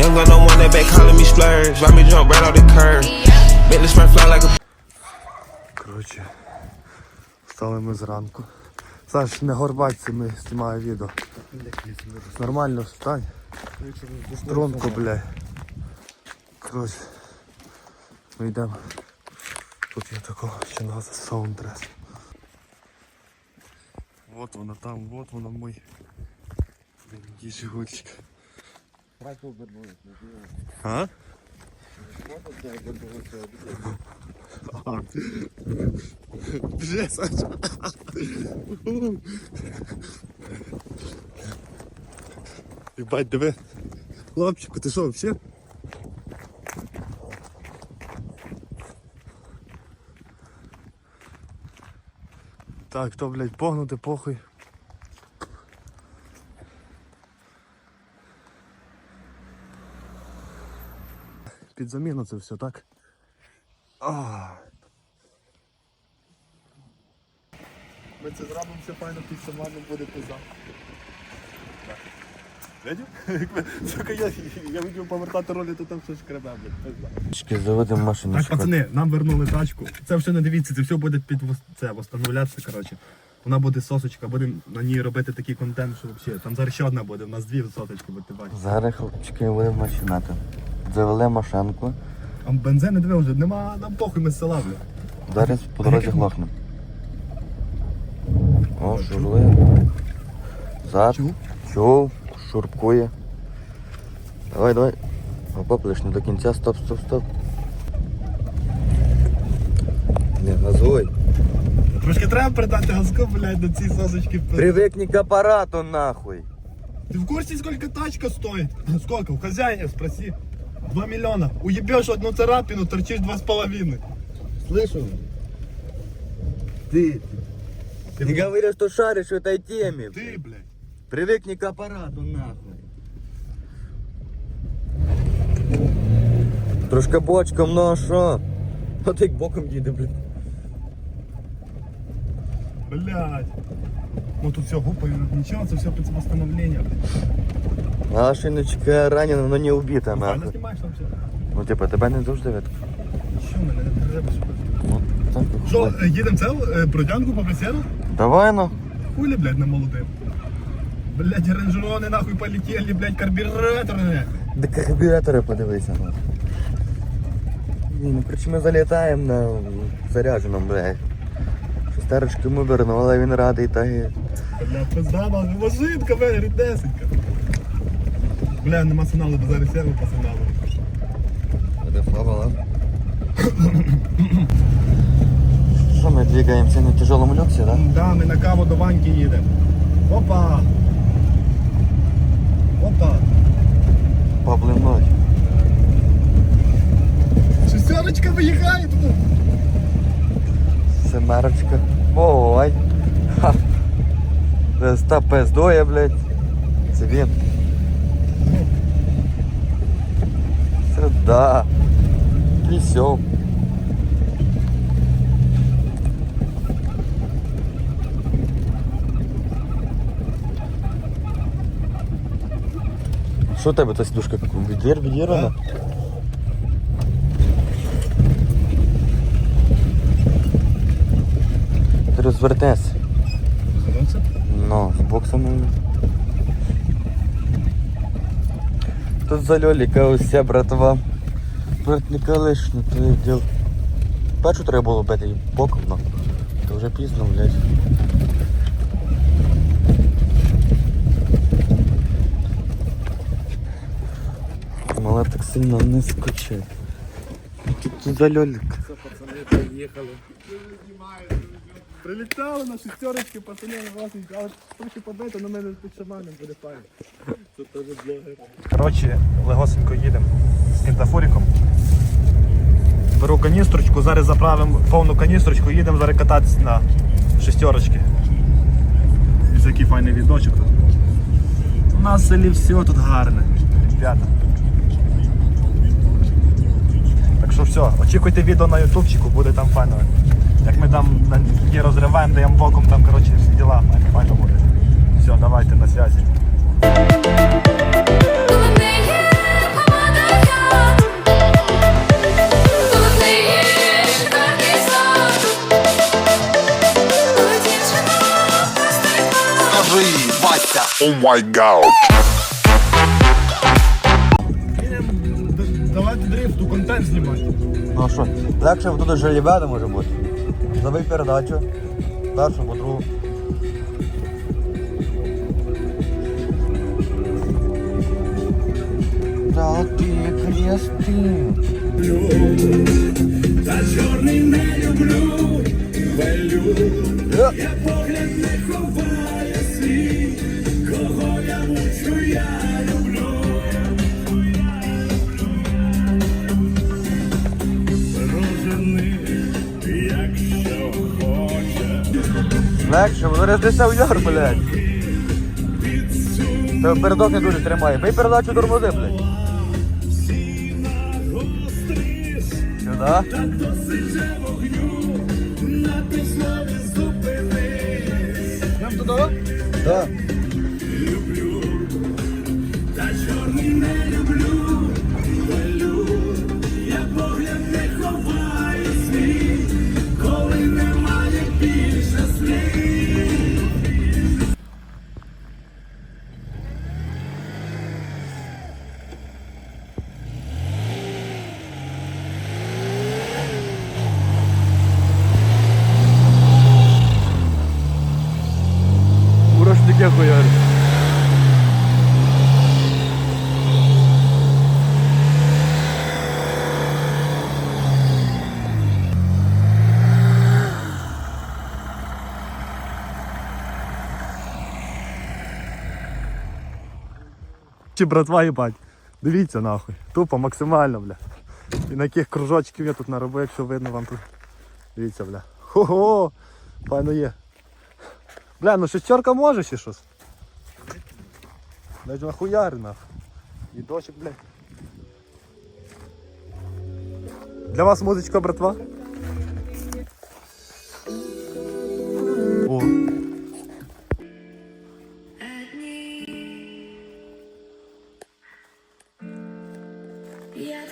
Young gun, no one that back calling me splurge. Why me jump right off the curb? Make sprint fly like a Коротше, встали ми зранку. Саш, не горбаться, ми знімаю відео. Нормально встань. Стронко, бля. Коротше, ми йдемо. Тут є такого ще назва саундтрес. Вот вона там, вот вона мой. Блін, Жигульчик. А? Вже, Саша. Ебать, диви. Хлопчику, ти що, вообще? Так, то, блядь, погнути, похуй. Під заміну це все, так? А. Ми це зробимо все файно під саманом буде пиза. Видів? Сука, я, я хотів повертати ролі, то там щось шкребе, блядь. Чекай, заводимо машину. Так, пацани, нам вернули тачку. Це все не дивіться, це все буде під вос- це восстановлятися, коротше. Вона буде сосочка, будемо на ній робити такий контент, що взагалі. Там зараз ще одна буде, у нас дві сосочки, бо ти бачиш. Зараз хлопчики будемо машинати. Завели машинку. А бензин не диви вже, нема, нам похуй ми з села. Зараз по дорозі глохнемо. О, шурує. Зад. Чув? Чув. Шурпкує. Давай, давай. Оп, лиш не до кінця. Стоп, стоп, стоп. Не, газуй. Трошки треба придати газку, блядь, до цієї сосочки. Привикни к апарату нахуй. Ты в курсе, сколько тачка стоит? Сколько? У хозяина спроси. 2 миллиона. Уебешь одну царапину, торчишь два с половиной. Слышу? Ты. Ты, Не говори, что шаришь в этой теме. ты, блядь. Привыкни к апарату нахуй. Трошки бочком, ну а що? От як боком їде, блін. Блядь. Ну тут все гупаю, ничего, это все восстановление, блядь. А шиночка ранена, но не убита, Правильно нахуй. снимаешь там все? Ну типа, тебе не завжди видно. Що мене не треба? Ну, так. Що, е, їдемо це е, бродянку по беседу? Давай ну. Хули, блядь, на молодым. Блядь, ранжерони нахуй полетели, блядь, карбюраторы. До карбюратора подивися. ну. Ні, ну короче, ми залітаємо на зарядженому, блядь. Шестерочки ми вернули, він радий та і... Бля, пизда, нахуй, машинка, бля, рідесенька. Бля, нема сигналу, бо зараз серву по сигналу. Де флавала? Що ми двигаємося на тяжелому люксі, да? Да, ми на каву до Ваньки їдемо. Опа! Опа! Поблинуть. Шестерочка виїхає тут! Семерочка. Ой. Ха. Та пиздує, блядь. Це він. Сюда. Вісьов. Що у тебе та сідушка? Відір, відірвана? Ти розвертайся. Розвернувся? Ну, з боксами. Тут за льоліка уся, братва. Не калиш, не твоє діло. Першу треба було бити і боком, ну. То вже пізно, блядь. Мала так сильно не скочить. Тут за льолік. Все, пацани, приїхали. Прилітали на шестерочки, пацани, власненько, але трохи побито, на мене під шаманом буде файно. Це теж блогер. Коротше, легосенько їдемо з кентафоріком. Беру каністрочку, зараз заправимо повну каністрочку, їдемо зараз кататися на шестерочки. Ось який файний відочок тут. У нас в селі все тут гарне. Ребята. Так що все, очікуйте відео на ютубчику, буде там файно. Як ми там такі розриваємо, даємо боком, там коротше всі діла, файно буде. Все, давайте на зв'язі. Oh my god. Давайте дрифту, контент знімати. Ну а що, легше тут вже лібеда може бути. Забий передачу, першу по другу. Золоті крести. Я Легше, воно роздеться в яр, блядь. Тебе передок не дуже тримає. Бий передачу тормози, блядь. Сюда. Нам туди? Да. Урошники Чи братва їбать. Дивіться нахуй. Тупо максимально, бля. І на яких кружочків я тут наробив, якщо видно вам тут. Дивіться, бля. Хо-хо! Файно. Бля, ну шестерка може ще щось. Навіть нахуяри нахуй. І дощик, бля. Для вас музичка, братва?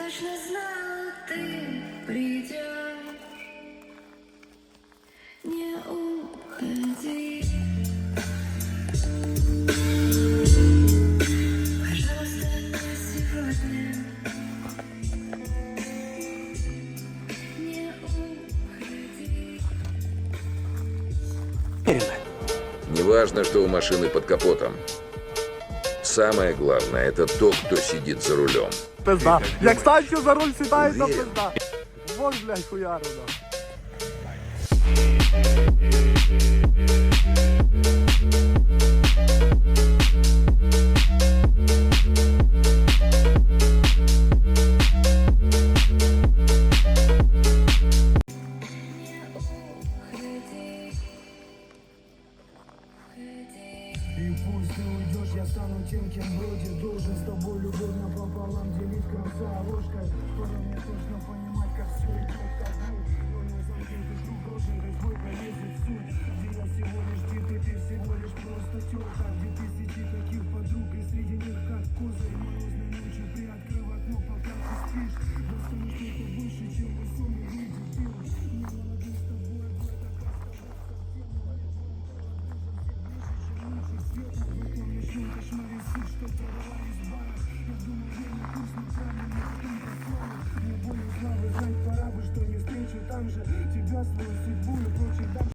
Точно знала, ты придешь. Не уходи. Пожалуйста, не сегодня. Не уходи. Неважно, что у машины под капотом. Самое главное – это тот, кто сидит за рулем. пизда. Як Санчо за руль сідає, то пизда. Вон, блядь, хуяру, да.